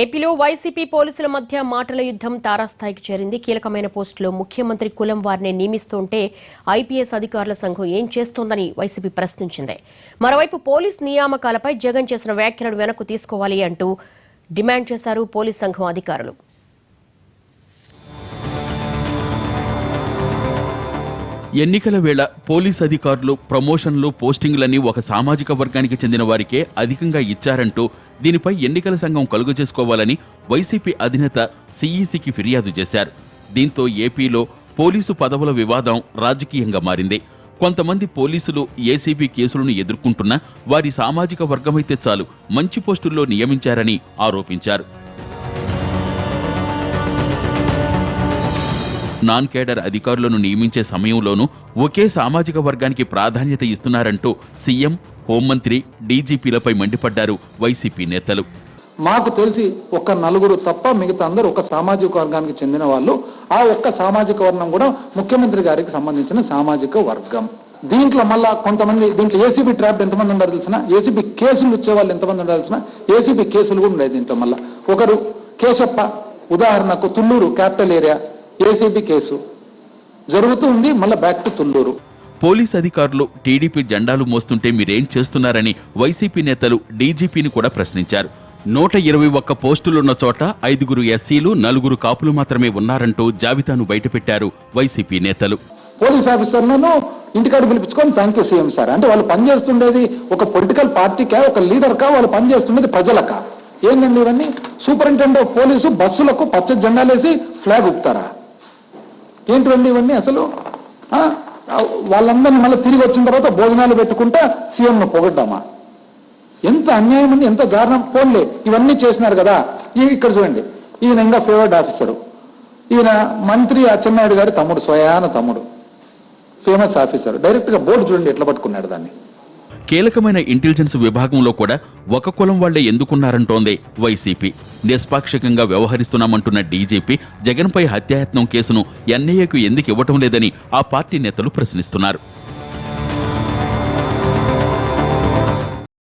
ఏపీలో వైసీపీ పోలీసుల మధ్య మాటల యుద్ధం తారాస్థాయికి చేరింది. కీలకమైన పోస్టులో ముఖ్యమంత్రి కులం వారిని నియమిస్తుంటే ఐపీఎస్ అధికారుల సంఘం ఏం చేస్తోందని వైసీపీ ప్రశ్నించింది. మరోవైపు పోలీస్ నియామకాలపై జగన్ చేసిన వ్యాఖ్యలను వెనక్కు తీసుకోవాలి అంటూ డిమాండ్ చేశారు పోలీస్ సంఘం అధికారులు. ఎన్నికల వేళ పోలీస్ అధికారులు ప్రమోషన్లు పోస్టింగ్లని ఒక సామాజిక వర్గానికి చెందిన వారికే అధికంగా ఇచ్చారంటూ దీనిపై ఎన్నికల సంఘం కలుగు చేసుకోవాలని వైసీపీ అధినేత సీఈసీకి ఫిర్యాదు చేశారు. దీంతో ఏపీలో పోలీసు పదవుల వివాదం రాజకీయంగా మారింది. కొంతమంది పోలీసులు ఏసీబీ కేసులను ఎదుర్కొంటున్నా వారి సామాజిక వర్గమైతే చాలు మంచి పోస్టుల్లో నియమించారని ఆరోపించారు. నాన్ కేడర్ అధికారులను నియమించే సమయంలోనూ ఒకే సామాజిక వర్గానికి ప్రాధాన్యత ఇస్తున్నారంటూ సీఎం హోంమంత్రి డీజీపీలపై మండిపడ్డారు వైసీపీ నేతలు. మాకు తెలిసి ఒక నలుగురు తప్ప మిగతా అందరూ ఒక సామాజిక వర్గానికి చెందిన వాళ్ళు. ఆ ఒక్క సామాజిక వర్గం కూడా ముఖ్యమంత్రి గారికి సంబంధించిన సామాజిక వర్గం. దీంట్లో మళ్ళా కొంతమంది దీంట్లో ఏసీబీ ట్రాప్ ఎంతమంది ఉండాలి తెలిసిన? ఏసీబీ కేసులు వచ్చే వాళ్ళు ఎంతమంది ఉండాలి ఏసీబీ కేసులు కూడా ఉన్నాయి దీంట్లో మళ్ళా. ఒకరు కేశప్ప ఉదాహరణకు Thullur capital area ACB case. జరుగుతూ ఉంది మళ్ళీ బ్యాక్ టు తుళ్ళూరు. పోలీస్ అధికారులు టీడీపీ జెండాలు మోస్తుంటే మీరేం చేస్తున్నారని వైసీపీ నేతలు డీజీపీని కూడా ప్రశ్నించారు. నూట ఇరవై ఒక్క పోస్టులున్న చోట ఐదుగురు ఎస్సీలు నలుగురు కాపులు మాత్రమే ఉన్నారంటూ జాబితాను బయటపెట్టారు వైసీపీ నేతలు. పోలీస్ ఆఫీసర్లను ఇంటికాడ పిలిపించుకొని థ్యాంక్ యూ సీఎం సార్. అంటే వాళ్ళు పనిచేస్తుండేది ఒక పొలిటికల్ పార్టీకా ఒక లీడర్కా వాళ్ళు పనిచేస్తుండేది ప్రజలకా? ఏంటండి ఇవన్నీ? సూపరింటెండెంట్ ఆఫ్ పోలీసు బస్సులకు పచ్చ జెండాలేసి ఫ్లాగ్ ఊపుతారా? ఏంటివండి ఇవన్నీ అసలు? వాళ్ళందరినీ మళ్ళీ తిరిగి వచ్చిన తర్వాత భోజనాలు పెట్టుకుంటా సీఎంను పొగడ్డామా ఎంత అన్యాయం ఉంది ఎంత దారుణం. పోన్లే ఇవన్నీ చేసినారు కదా. ఈ ఇక్కడ చూడండి ఈయన ఇంకా ఫేవర్డ్ ఆఫీసరు. ఈయన మంత్రి అచ్చెన్నాయుడు గారి తమ్ముడు స్వయాన తమ్ముడు. Famous officer. డైరెక్ట్గా బోర్డు చూడండి ఎట్లా పట్టుకున్నాడు దాన్ని. కీలకమైన ఇంటెలిజెన్స్ విభాగంలో కూడా ఒక కులం వాళ్ళే ఎందుకున్నారంటోంది వైసీపీ. నిష్పాక్షికంగా వ్యవహరిస్తున్నామంటున్న డీజీపీ జగన్పై హత్యాయత్నం కేసును ఎన్ఐఏకు ఎందుకు ఇవ్వటం లేదని ఆ పార్టీ నేతలు ప్రశ్నిస్తున్నారు.